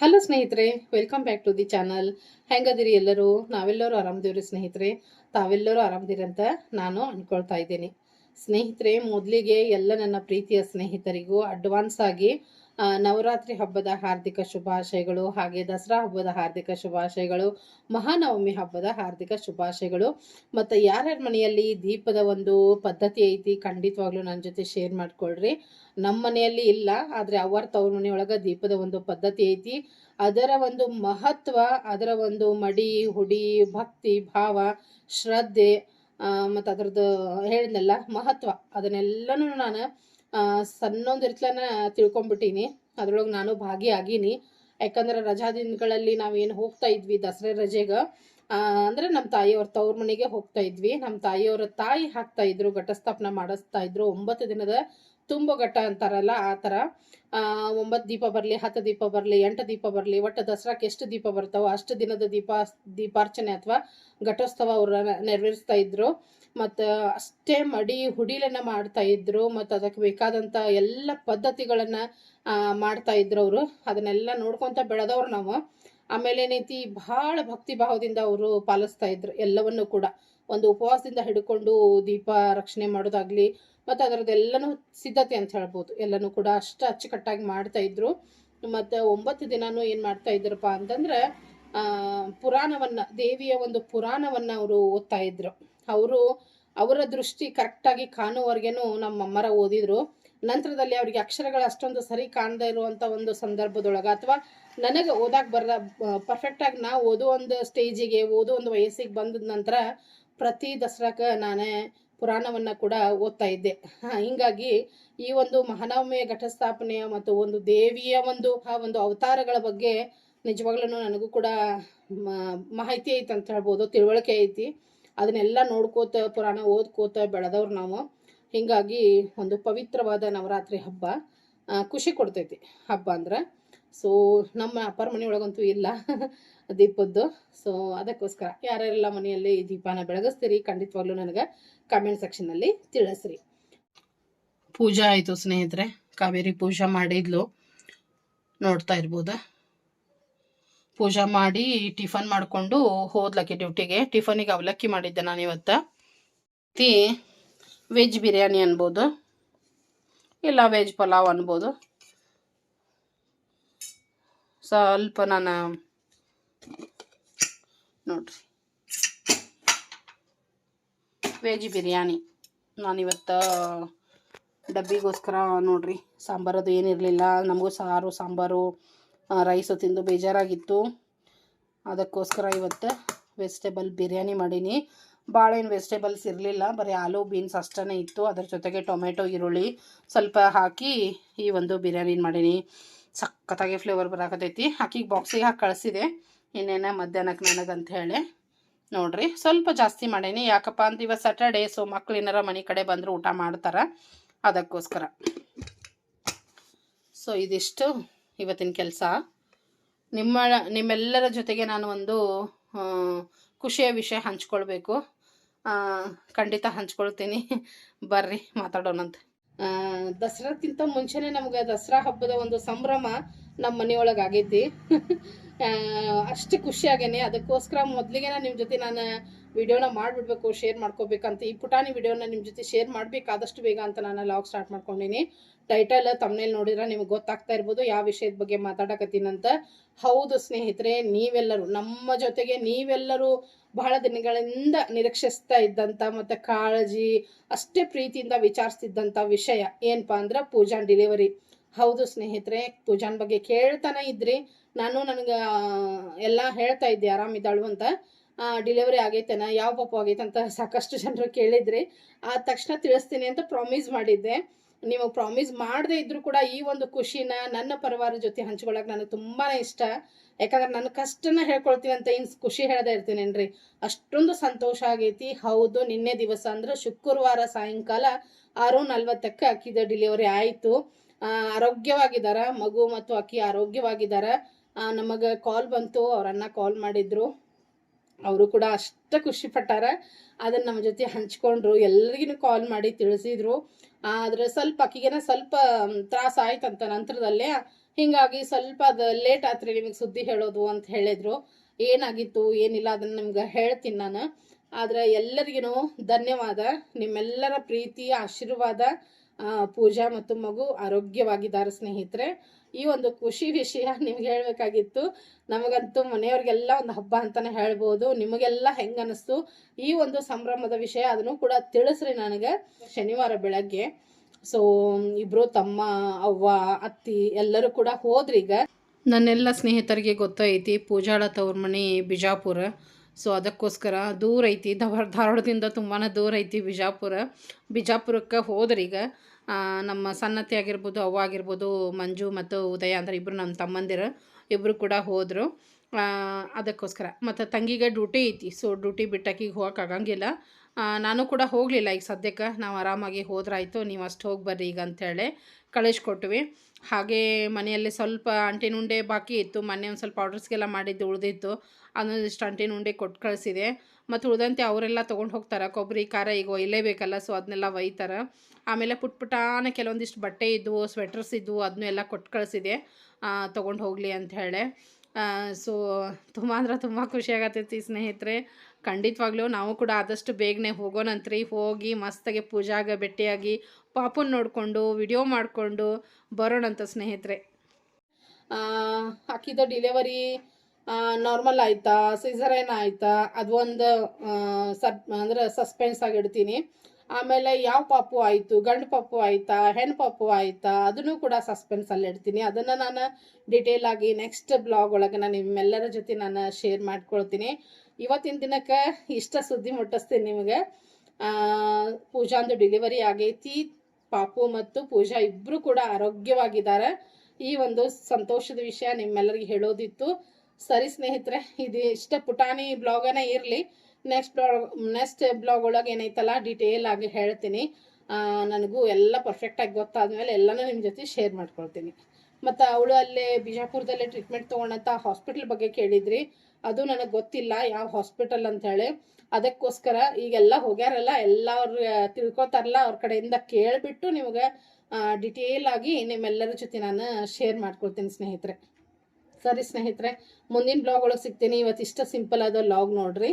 Hello ಸ್ನೇಹಿತರೆ. Welcome back to the channel ಹೆಂಗದಿರಿ ಎಲ್ಲರೂ? ನಾವೆಲ್ಲರೂ ಆರಾಮದೇವ್ರಿ ಸ್ನೇಹಿತರೆ. ತಾವೆಲ್ಲರೂ ಆರಾಮದಿರಿ ಅಂತ ನಾನು ಅನ್ಕೊಳ್ತಾ ಇದ್ದೀನಿ. ಸ್ನೇಹಿತರೆ, ಮೊದಲಿಗೆ ಎಲ್ಲ ನನ್ನ ಪ್ರೀತಿಯ ಸ್ನೇಹಿತರಿಗೂ ಅಡ್ವಾನ್ಸ್ ಆಗಿ ನವರಾತ್ರಿ ಹಬ್ಬದ ಹಾರ್ದಿಕ ಶುಭಾಶಯಗಳು ಹಾಗೆ ದಸರಾ ಹಬ್ಬದ ಹಾರ್ದಿಕ ಶುಭಾಶಯಗಳು, ಮಹಾನವಮಿ ಹಬ್ಬದ ಹಾರ್ದಿಕ ಶುಭಾಶಯಗಳು. ಮತ್ತು ಯಾರ್ಯಾರ ಮನೆಯಲ್ಲಿ ದೀಪದ ಒಂದು ಪದ್ಧತಿ ಐತಿ ಖಂಡಿತವಾಗ್ಲೂ ನನ್ನ ಜೊತೆ ಶೇರ್ ಮಾಡ್ಕೊಳ್ರಿ. ನಮ್ಮ ಮನೆಯಲ್ಲಿ ಇಲ್ಲ, ಆದರೆ ಅವರ್ ತವ್ರ ಮನೆಯೊಳಗೆ ದೀಪದ ಒಂದು ಪದ್ಧತಿ ಐತಿ. ಅದರ ಒಂದು ಮಹತ್ವ, ಅದರ ಒಂದು ಮಡಿ, ಹುಡಿ, ಭಕ್ತಿ, ಭಾವ, ಶ್ರದ್ಧೆ ಮತ್ತು ಅದರದ್ದು ಹೇಳಿದ್ನಲ್ಲ ಮಹತ್ವ. ಅದನ್ನೆಲ್ಲನೂ ನಾನು ಸಣ್ಣೊಂದು ಇರ್ತ್ಲನ ತಿಳ್ಕೊಂಬಿಟ್ಟೀನಿ. ಅದ್ರೊಳಗೆ ನಾನು ಭಾಗಿಯಾಗೀನಿ ಯಾಕಂದ್ರೆ ರಜಾ ದಿನಗಳಲ್ಲಿ ನಾವೇನು ಹೋಗ್ತಾ ಇದ್ವಿ ದಸರಾ ರಜೆಗೆ ಅಂದ್ರೆ ನಮ್ಮ ತಾಯಿಯವ್ರ ತವ್ರ ಮನೆಗೆ ಹೋಗ್ತಾ ಇದ್ವಿ. ನಮ್ಮ ತಾಯಿಯವರ ತಾಯಿ ಹಾಕ್ತಾ ಇದ್ರು, ಘಟಸ್ಥಾಪನ ಮಾಡಿಸ್ತಾ ಇದ್ರು. ಒಂಬತ್ತು ದಿನದ ತುಂಬ ಘಟ್ಟ ಅಂತಾರಲ್ಲ ಆ ಥರ ಒಂಬತ್ತು ದೀಪ ಬರಲಿ, ಹತ್ತು ದೀಪ ಬರಲಿ, ಎಂಟು ದೀಪ ಬರಲಿ, ಒಟ್ಟು ದಸರಾಕ್ಕೆ ಎಷ್ಟು ದೀಪ ಬರ್ತಾವೋ ಅಷ್ಟು ದಿನದ ದೀಪ, ದೀಪಾರ್ಚನೆ ಅಥವಾ ಘಟೋತ್ಸವ ಅವ್ರ ನೆರವೇರಿಸ್ತಾ ಇದ್ರು. ಮತ್ತು ಅಷ್ಟೇ ಮಡಿ ಹುಡಿಲನ್ನ ಮಾಡ್ತಾ ಇದ್ರು ಮತ್ತು ಅದಕ್ಕೆ ಬೇಕಾದಂಥ ಎಲ್ಲ ಪದ್ಧತಿಗಳನ್ನು ಮಾಡ್ತಾ ಇದ್ರು ಅವರು. ಅದನ್ನೆಲ್ಲ ನೋಡ್ಕೊತ ಬೆಳೆದವ್ರು ನಾವು. ಆಮೇಲೆ ಏನೈತಿ, ಭಾಳ ಭಕ್ತಿ ಭಾವದಿಂದ ಅವರು ಪಾಲಿಸ್ತಾ ಇದ್ರು ಎಲ್ಲವನ್ನು ಕೂಡ. ಒಂದು ಉಪವಾಸದಿಂದ ಹಿಡ್ಕೊಂಡು ದೀಪ ರಕ್ಷಣೆ ಮಾಡೋದಾಗ್ಲಿ ಮತ್ತು ಅದರದ್ದೆಲ್ಲನೂ ಸಿದ್ಧತೆ ಅಂತ ಹೇಳ್ಬೋದು. ಎಲ್ಲನೂ ಕೂಡ ಅಷ್ಟು ಅಚ್ಚುಕಟ್ಟಾಗಿ ಮಾಡ್ತಾ ಇದ್ರು. ಮತ್ತು ಒಂಬತ್ತು ದಿನಾನು ಏನು ಮಾಡ್ತಾ ಇದ್ರಪ್ಪ ಅಂತಂದ್ರೆ ಪುರಾಣವನ್ನು, ದೇವಿಯ ಒಂದು ಪುರಾಣವನ್ನ ಅವರು ಓದ್ತಾ ಇದ್ರು. ಅವರು ಅವರ ದೃಷ್ಟಿ ಕರೆಕ್ಟಾಗಿ ಕಾಣುವವರೆಗೇನು ನಮ್ಮ ಅಮ್ಮರ ಓದಿದ್ರು. ನಂತರದಲ್ಲಿ ಅವರಿಗೆ ಅಕ್ಷರಗಳು ಅಷ್ಟೊಂದು ಸರಿ ಕಾಣದೇ ಇರುವಂಥ ಒಂದು ಸಂದರ್ಭದೊಳಗೆ ಅಥವಾ ನನಗೆ ಓದಾಕ್ ಬರ ಪರ್ಫೆಕ್ಟಾಗಿ ನಾ ಓದೋ ಒಂದು ಸ್ಟೇಜಿಗೆ ಓದೋ ಒಂದು ವಯಸ್ಸಿಗೆ ಬಂದ ನಂತರ ಪ್ರತಿ ದಸರಾಕ್ಕೆ ನಾನೇ ಪುರಾಣವನ್ನು ಕೂಡ ಓದ್ತಾ ಇದ್ದೆ. ಹಿಂಗಾಗಿ ಈ ಒಂದು ಮಹಾನವಮಿಯ ಘಟಸ್ಥಾಪನೆಯ ಮತ್ತು ಒಂದು ದೇವಿಯ ಒಂದು, ಆ ಒಂದು ಅವತಾರಗಳ ಬಗ್ಗೆ ನಿಜವಾಗ್ಲೂ ನನಗೂ ಕೂಡ ಮಾಹಿತಿ ಐತಿ ಅಂತ ಹೇಳ್ಬೋದು, ತಿಳುವಳಿಕೆ ಐತಿ. ಅದನ್ನೆಲ್ಲ ನೋಡ್ಕೋತ ಪುರಾಣ ಓದ್ಕೋತ ಬೆಳೆದವ್ರು ನಾವು. ಹೀಗಾಗಿ ಒಂದು ಪವಿತ್ರವಾದ ನವರಾತ್ರಿ ಹಬ್ಬ ಖುಷಿ ಕೊಡ್ತೈತಿ ಹಬ್ಬ ಅಂದ್ರೆ. ಸೊ ನಮ್ಮ ಅಪ್ಪರ ಮನೆಯೊಳಗಂತೂ ಇಲ್ಲ ದೀಪದ್ದು. ಸೊ ಅದಕ್ಕೋಸ್ಕರ ಯಾರ್ಯಾರೆಲ್ಲ ಮನೆಯಲ್ಲಿ ದೀಪನ ಬೆಳಗಿಸ್ತೀರಿ ಖಂಡಿತವಾಗ್ಲೂ ನನಗೆ ಕಮೆಂಟ್ ಸೆಕ್ಷನಲ್ಲಿ ತಿಳಿಸ್ರಿ. ಪೂಜಾ ಆಯಿತು ಸ್ನೇಹಿತರೆ, ಕಾವೇರಿ ಪೂಜಾ ಮಾಡಿದ್ಲು. ನೋಡ್ತಾ ಇರ್ಬೋದ? ಪೂಜಾ ಮಾಡಿ ಟಿಫನ್ ಮಾಡಿಕೊಂಡು ಹೋದ್ಲಕ್ಕೆ ಡ್ಯೂಟಿಗೆ. ಟಿಫನಿಗೆ ಅವಲಕ್ಕಿ ಮಾಡಿದ್ದೆ ನಾನು ಇವತ್ತು ತಿ ವೆಜ್ ಬಿರಿಯಾನಿ ಅನ್ಬೋದು, ಇಲ್ಲ ವೆಜ್ ಪಲಾವ್ ಅನ್ಬೋದು. ಸ್ವಲ್ಪ ನಾನು ನೋಡ್ರಿ. ವೆಜ್ ಬಿರಿಯಾನಿ ನಾನಿವತ್ತು ಡಬ್ಬಿಗೋಸ್ಕರ ನೋಡ್ರಿ. ಸಾಂಬಾರದು ಏನಿರಲಿಲ್ಲ, ನಮಗೂ ಸಾರು, ಸಾಂಬಾರು ರೈಸು ತಿಂದು ಬೇಜಾರಾಗಿತ್ತು. ಅದಕ್ಕೋಸ್ಕರ ಇವತ್ತು ವೆಜಿಟೇಬಲ್ ಬಿರಿಯಾನಿ ಮಾಡೀನಿ. ಭಾಳೇನು ವೆಜಿಟೇಬಲ್ಸ್ ಇರಲಿಲ್ಲ. ಬರೀ ಆಲೂ, ಬೀನ್ಸ್ ಅಷ್ಟೇ ಇತ್ತು. ಅದ್ರ ಜೊತೆಗೆ ಟೊಮೆಟೊ, ಈರುಳ್ಳಿ ಸ್ವಲ್ಪ ಹಾಕಿ ಈ ಒಂದು ಬಿರಿಯಾನಿ ಮಾಡೀನಿ. ಸಖತ್ತಾಗಿ ಫ್ಲೇವರ್ ಬರಾಕತೈತಿ ಆಕಿಗೆ ಬಾಕ್ಸಿಗೆ ಹಾಕಿ ಕಳಿಸಿದೆ. ಇನ್ನೇನ ಮಧ್ಯಾಹ್ನಕ್ಕೆ ನನಗಂತ ಹೇಳಿ ನೋಡ್ರಿ, ಸ್ವಲ್ಪ ಜಾಸ್ತಿ ಮಾಡೀನಿ. ಯಾಕಪ್ಪ ಅಂತ ಇವತ್ತು ಸ್ಯಾಟರ್ಡೇ ಸೊ ಮಕ್ಳು ಏನಾರ ಮನೆ ಕಡೆ ಬಂದರೂ ಊಟ ಮಾಡ್ತಾರೆ. ಅದಕ್ಕೋಸ್ಕರ. ಸೊ ಇದಿಷ್ಟು. ಇವತ್ತಿನ ಕೆಲಸ. ನಿಮ್ಮ, ನಿಮ್ಮೆಲ್ಲರ ಜೊತೆಗೆ ನಾನು ಒಂದು ಖುಷಿಯ ವಿಷಯ ಹಂಚ್ಕೊಳ್ಬೇಕು. ಖಂಡಿತ ಹಂಚ್ಕೊಳ್ತೀನಿ. ಬರ್ರಿ, ಮಾತಾಡೋಣಂತ. ದಸರಾಕ್ಕಿಂತ ಮುಂಚೆನೆ ನಮ್ಗೆ ದಸರಾ ಹಬ್ಬದ ಒಂದು ಸಂಭ್ರಮ ನಮ್ಮ ಮನೆಯೊಳಗೆ ಆಗೈತಿ ಅಷ್ಟು ಖುಷಿ ಖುಷಿಯಾಗೇನೆ ಅದಕ್ಕೋಸ್ಕರ ಮೊದಲಿಗೆ ನಿಮ್ಮ ಜೊತೆ ನಾನು ವಿಡಿಯೋನ ಮಾಡಿಬಿಡ್ಬೇಕು, ಶೇರ್ ಮಾಡ್ಕೋಬೇಕಂತ. ಈ ಪುಟಾಣಿ ವಿಡಿಯೋನ ನಿಮ್ಮ ಜೊತೆ ಶೇರ್ ಮಾಡಬೇಕಾದಷ್ಟು ಬೇಗ ಅಂತ ನಾನು ಲಾಗ್ ಸ್ಟಾರ್ಟ್ ಮಾಡ್ಕೊಂಡಿನಿ. ಟೈಟಲ್ ತಮ್ಮನೇಲಿ ನೋಡಿದ್ರೆ ನಿಮ್ಗೆ ಗೊತ್ತಾಗ್ತಾ ಇರ್ಬೋದು ಯಾವ ವಿಷಯದ ಬಗ್ಗೆ ಮಾತಾಡಕತ್ತೀನಂತ ಹೌದು ಸ್ನೇಹಿತರೆ, ನೀವೆಲ್ಲರೂ, ನಮ್ಮ ಜೊತೆಗೆ ನೀವೆಲ್ಲರೂ ಬಹಳ ದಿನಗಳಿಂದ ನಿರೀಕ್ಷಿಸ್ತಾ ಇದ್ದಂಥ ಮತ್ತು ಕಾಳಜಿ, ಅಷ್ಟೇ ಪ್ರೀತಿಯಿಂದ ವಿಚಾರಿಸ್ತಿದ್ದಂಥ ವಿಷಯ ಏನಪ್ಪಾ ಅಂದ್ರೆ ಪೂಜಾನ್ ಡೆಲಿವರಿ ಹೌದು ಸ್ನೇಹಿತರೆ, ಪೂಜಾನ್ ಬಗ್ಗೆ ಕೇಳ್ತಾನೆ ಇದ್ರಿ. ನಾನು ನನಗೆ ಎಲ್ಲ ಹೇಳ್ತಾ ಇದ್ದೆ ಆರಾಮಿದ್ದಾಳು ಅಂತ. ಡಿಲಿವರಿ ಆಗೈತೇನ, ಯಾವ ಪಾಪು ಆಗೈತೆ ಅಂತ ಸಾಕಷ್ಟು ಜನರು ಕೇಳಿದ್ರಿ. ಆದ ತಕ್ಷಣ ತಿಳಿಸ್ತೀನಿ ಅಂತ ಪ್ರಾಮಿಸ್ ಮಾಡಿದ್ದೆ. ನೀವು ಪ್ರಾಮಿಸ್ ಮಾಡದೇ ಇದ್ದರೂ ಕೂಡ ಈ ಒಂದು ಖುಷಿನ ನನ್ನ ಪರಿವಾರ ಜೊತೆ ಹಂಚ್ಕೊಳಕ್ ನನಗೆ ತುಂಬಾ ಇಷ್ಟ. ಯಾಕಂದ್ರೆ ನನ್ನ ಕಷ್ಟನ ಹೇಳ್ಕೊಳ್ತೀನಿ ಅಂತ ಇನ್ನು ಖುಷಿ ಹೇಳ್ದೆ ಇರ್ತೀನೇನ್ರಿ. ಅಷ್ಟೊಂದು ಸಂತೋಷ ಆಗೈತಿ. ಹೌದು, ನಿನ್ನೆ ದಿವಸ ಅಂದ್ರೆ ಶುಕ್ರವಾರ ಸಾಯಂಕಾಲ ಆರು ನಲ್ವತ್ತಕ್ಕೆ ಅಕ್ಕಿದ ಡೆಲಿವರಿ ಆಯಿತು ಆರೋಗ್ಯವಾಗಿದ್ದಾರ, ಮಗು ಮತ್ತು ಅಕ್ಕಿ ಆರೋಗ್ಯವಾಗಿದ್ದಾರ. ನಮಗೆ ಕಾಲ್ ಬಂತು ಅವರನ್ನ ಕಾಲ್ ಮಾಡಿದ್ರು. ಅವರು ಕೂಡ ಅಷ್ಟ ಖುಷಿ ಪಟ್ಟಾರ. ಅದನ್ನ ನಮ್ಮ ಜೊತೆ ಹಂಚ್ಕೊಂಡ್ರು. ಎಲ್ಲರಿಗೂ ಕಾಲ್ ಮಾಡಿ ತಿಳಿಸಿದ್ರು. ಆದ್ರೆ ಸ್ವಲ್ಪ ಆಕಿಗೆನ ಸ್ವಲ್ಪ ತ್ರಾಸ ಆಯ್ತಂತ ನಂತರದಲ್ಲೇ ಹಿಂಗಾಗಿ ಸ್ವಲ್ಪ ಅದು ಲೇಟ್ ಆತ್ರಿ ನಿಮಗೆ ಸುದ್ದಿ ಹೇಳೋದು ಅಂತ ಹೇಳಿದ್ರು. ಏನಾಗಿತ್ತು, ಏನಿಲ್ಲ ಅದನ್ನ ನಿಮ್ಗೆ ಹೇಳ್ತೀನಿ ನಾನು. ಆದ್ರೆ ಎಲ್ಲರಿಗೂ ಧನ್ಯವಾದ. ನಿಮ್ಮೆಲ್ಲರ ಪ್ರೀತಿ ಆಶೀರ್ವಾದ. ಪೂಜಾ ಮತ್ತು ಮಗು ಆರೋಗ್ಯವಾಗಿದ್ದಾರೆ, ಸ್ನೇಹಿತರೆ. ಈ ಒಂದು ಖುಷಿ ವಿಷಯ ನಿಮ್ಗೆ ಹೇಳಬೇಕಾಗಿತ್ತು. ನಮಗಂತೂ ಮನೆಯವ್ರಿಗೆಲ್ಲ ಒಂದು ಹಬ್ಬ ಅಂತಾನೆ ಹೇಳ್ಬೋದು. ನಿಮಗೆಲ್ಲ ಹೆಂಗೆ ಅನ್ನಿಸ್ತು ಈ ಒಂದು ಸಂಭ್ರಮದ ವಿಷಯ ಅದನ್ನು ಕೂಡ ತಿಳಿಸ್ರಿ ನನಗೆ ಶನಿವಾರ ಬೆಳಗ್ಗೆ. ಸೊ ಇಬ್ರು ತಮ್ಮ, ಅವ್ವ, ಅತ್ತಿ ಎಲ್ಲರೂ ಕೂಡ ಹೋದ್ರೀಗ ನನ್ನೆಲ್ಲ ಸ್ನೇಹಿತರಿಗೆ ಗೊತ್ತೈತಿ ಪೂಜಾಳ ತವ್ರ ಮನೆ ಬಿಜಾಪುರ. ಸೊ ಅದಕ್ಕೋಸ್ಕರ ದೂರ ಐತಿ ಧಾರ ಧಾರವಾಡದಿಂದ ತುಂಬಾ ದೂರ ಐತಿ ಬಿಜಾಪುರ. ಬಿಜಾಪುರಕ್ಕೆ ಹೋದ್ರೀಗ ಈಗ ನಮ್ಮ ಸನ್ನತಿ ಆಗಿರ್ಬೋದು ಅವ್ವ ಆಗಿರ್ಬೋದು ಮಂಜು ಮತ್ತು ಉದಯ ಅಂದ್ರೆ ಇಬ್ಬರು ನಮ್ಮ ತಮ್ಮಂದಿರು ಇಬ್ಬರು ಕೂಡ ಹೋದರು. ಅದಕ್ಕೋಸ್ಕರ. ಮತ್ತು ತಂಗಿಗೆ ಡ್ಯೂಟಿ ಐತಿ ಸೊ ಡ್ಯೂಟಿ ಬಿಟ್ಟಾಕಿಗೆ ಹೋಗಕ್ಕೆ ಆಗಂಗಿಲ್ಲ. ಆ, ನಾನು ಕೂಡ ಹೋಗಲಿಲ್ಲ ಈಗ ಸದ್ಯಕ್ಕೆ. ನಾವು ಆರಾಮಾಗಿ ಹೋದ್ರಾಯ್ತು. ನೀವು ಅಷ್ಟು ಹೋಗಿ ಬರ್ರಿ ಈಗ ಅಂಥೇಳಿ ಕಳಿಸ್ಕೊಟ್ವಿ. ಹಾಗೆ ಮನೆಯಲ್ಲಿ ಸ್ವಲ್ಪ ಅಂಟಿನ ಉಂಡೆ ಬಾಕಿ ಇತ್ತು. ಮೊನ್ನೆ ಒಂದು ಸ್ವಲ್ಪ ಆರ್ಡರ್ಸ್ಗೆಲ್ಲ ಮಾಡಿದ್ದು ಉಳಿದಿತ್ತು. ಅದೊಂದಿಷ್ಟು ಅಂಟಿನ ಉಂಡೆ ಕೊಟ್ಟು ಕಳಿಸಿದೆ. ಮತ್ತು ಉಳಿದಂತೆ ಅವರೆಲ್ಲ ತೊಗೊಂಡು ಹೋಗ್ತಾರೆ. ಕೊಬ್ಬರಿ, ಖಾರ ಈಗ ಒಯ್ಯಲೇಬೇಕಲ್ಲ ಸೊ ಅದನ್ನೆಲ್ಲ ಒಯ್ತಾರೆ. ಆಮೇಲೆ ಪುಟ್ ಪುಟಾನೆ ಕೆಲವೊಂದಿಷ್ಟು ಬಟ್ಟೆ ಇದ್ವು ಸ್ವೆಟರ್ಸ್ ಇದ್ವು ಅದನ್ನೆಲ್ಲ ಕೊಟ್ಟು ಕಳಿಸಿದೆ. ತೊಗೊಂಡು ಹೋಗಲಿ ಅಂತ ಸೊ ತುಂಬ ಅಂದ್ರೆ ತುಂಬ ಖುಷಿ ಆಗತ್ತೈತಿ ಸ್ನೇಹಿತರೆ. ಖಂಡಿತವಾಗ್ಲೂ ನಾವು ಕೂಡ ಆದಷ್ಟು ಬೇಗನೆ ಹೋಗೋಣಂತ್ರಿ ಹೋಗಿ ಮಸ್ತಾಗಿ ಪೂಜಾಗ ಭೇಟಿಯಾಗಿ ಪಾಪುನ ನೋಡಿಕೊಂಡು ವಿಡಿಯೋ ಮಾಡಿಕೊಂಡು ಬರೋಣಂತ ಸ್ನೇಹಿತರೆ. ಅಕ್ಕಿದ ಡಿಲೆವರಿ ನಾರ್ಮಲ್ ಆಯ್ತಾ? ಸಿಸರೇನ್ ಆಯ್ತಾ? ಅದು ಒಂದು ಸರ್, ಅಂದ್ರೆ ಸಸ್ಪೆನ್ಸ್ ಆಗಿಡ್ತೀನಿ ಆಮೇಲೆ ಯಾವ ಪಾಪು ಆಯಿತು? ಗಂಡು ಪಾಪು ಆಯ್ತಾ? ಹೆಣ್ಣು ಪಾಪು ಆಯ್ತಾ? ಅದನ್ನು ಕೂಡ ಸಸ್ಪೆನ್ಸ್ ಅಲ್ಲಿ ಇಡ್ತೀನಿ. ಅದನ್ನು ನಾನು ಡಿಟೇಲ್ ಆಗಿ ನೆಕ್ಸ್ಟ್ ಬ್ಲಾಗ್ ಒಳಗೆ ನಾನು ನಿಮ್ಮೆಲ್ಲರ ಜೊತೆ ನಾನು ಶೇರ್ ಮಾಡ್ಕೊಳ್ತೀನಿ. ಇವತ್ತಿನ ದಿನಕ್ಕೆ ಇಷ್ಟ ಸುದ್ದಿ ಮುಟ್ಟಿಸ್ತೀನಿ ನಿಮಗೆ. ಪೂಜಾಂದು ಡೆಲಿವರಿ ಆಗೈತಿ. ಪಾಪು ಮತ್ತು ಪೂಜಾ ಇಬ್ಬರು ಕೂಡ ಆರೋಗ್ಯವಾಗಿದ್ದಾರೆ. ಈ ಒಂದು ಸಂತೋಷದ ವಿಷಯ ನಿಮ್ಮೆಲ್ಲರಿಗೆ ಹೇಳೋದಿತ್ತು. ಸರಿ ಸ್ನೇಹಿತರೆ, ಇದು ಇಷ್ಟ ಪುಟಾಣಿ ಬ್ಲಾಗನೇ ಇರಲಿ. ನೆಕ್ಸ್ಟ್ ಬ್ಲಾಗ್ ನೆಕ್ಸ್ಟ್ ಬ್ಲಾಗ್ ಒಳಗೆ ಏನೈತಲ್ಲ ಡೀಟೇಲ್ ಆಗಿ ಹೇಳ್ತೀನಿ. ನನಗೂ ಎಲ್ಲ ಪರ್ಫೆಕ್ಟಾಗಿ ಗೊತ್ತಾದ್ಮೇಲೆ ಎಲ್ಲನೂ ನಿಮ್ಮ ಜೊತೆ ಶೇರ್ ಮಾಡ್ಕೊಳ್ತೀನಿ. ಮತ್ತು ಅವಳು ಅಲ್ಲೇ ಬಿಜಾಪುರದಲ್ಲೇ ಟ್ರೀಟ್ಮೆಂಟ್ ತೊಗೊಂಡಂಥ ಹಾಸ್ಪಿಟ್ಲ್ ಬಗ್ಗೆ ಕೇಳಿದ್ರಿ. ಅದು ನನಗೆ ಗೊತ್ತಿಲ್ಲ ಯಾವ ಹಾಸ್ಪಿಟಲ್ ಅಂತ ಹೇಳಿ. ಅದಕ್ಕೋಸ್ಕರ ಈಗೆಲ್ಲ ಹೋಗ್ಯಾರಲ್ಲ ಎಲ್ಲ ಅವ್ರು ತಿಳ್ಕೊತಾರಲ್ಲ ಅವ್ರ ಕಡೆಯಿಂದ ಕೇಳಿಬಿಟ್ಟು ನಿಮಗೆ ಡಿಟೇಲ್ ಆಗಿ ನಿಮ್ಮೆಲ್ಲರ ಜೊತೆ ನಾನು ಶೇರ್ ಮಾಡ್ಕೊಳ್ತೀನಿ ಸ್ನೇಹಿತರೆ. ಸರಿ ಸ್ನೇಹಿತರೆ, ಮುಂದಿನ ಬ್ಲಾಗ್ ಒಳಗೆ ಸಿಗ್ತೀನಿ. ಇವತ್ತು ಇಷ್ಟ ಸಿಂಪಲ್ ಆದ ಲಾಗ್ ನೋಡ್ರಿ.